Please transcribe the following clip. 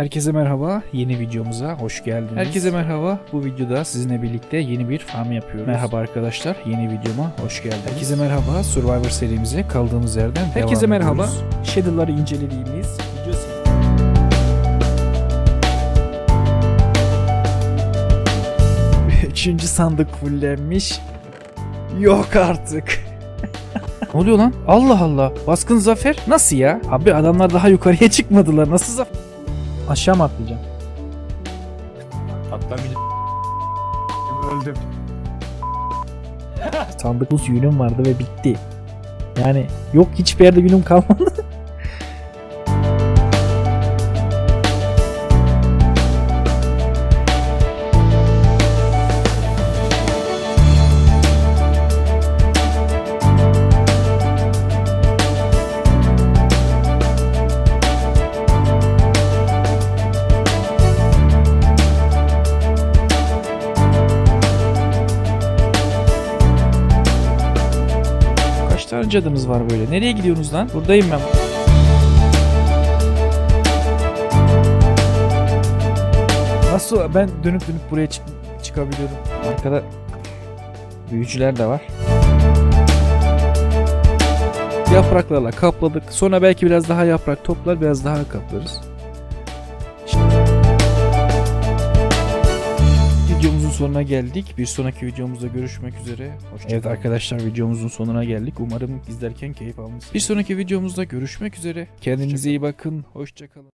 Herkese merhaba, yeni videomuza hoş geldiniz. Herkese merhaba, bu videoda sizinle birlikte yeni bir farm yapıyoruz. Merhaba arkadaşlar, yeni videoma hoş geldiniz. Herkese merhaba, Survivor serimize kaldığımız yerden Herkese devam merhaba. ediyoruz. Shadow'ları incelediğimiz video. Üçüncü sandık fullenmiş. Yok artık. ne oluyor lan? Allah Allah. Baskın zafer. Nasıl ya? Abi adamlar daha yukarıya çıkmadılar. Nasıl zafer? Aşağı mı atlayacağım? Atlamayacağım. Öldüm. Sandık buz yünüm vardı ve bitti. Yani yok hiçbir yerde yünüm kalmadı. Kaç tane cadınız var böyle? Nereye gidiyorsunuz lan? Buradayım ben. Nasıl ben dönüp dönüp buraya çık çıkabiliyorum? Arkada büyücüler de var. Yapraklarla kapladık. Sonra belki biraz daha yaprak toplar, biraz daha kaplarız. sonuna geldik. Bir sonraki videomuzda görüşmek üzere. Hoşçakalın. Evet arkadaşlar videomuzun sonuna geldik. Umarım izlerken keyif almışsınız. Bir sonraki videomuzda görüşmek üzere. Kendinize Hoşçakalın. iyi bakın. Hoşçakalın.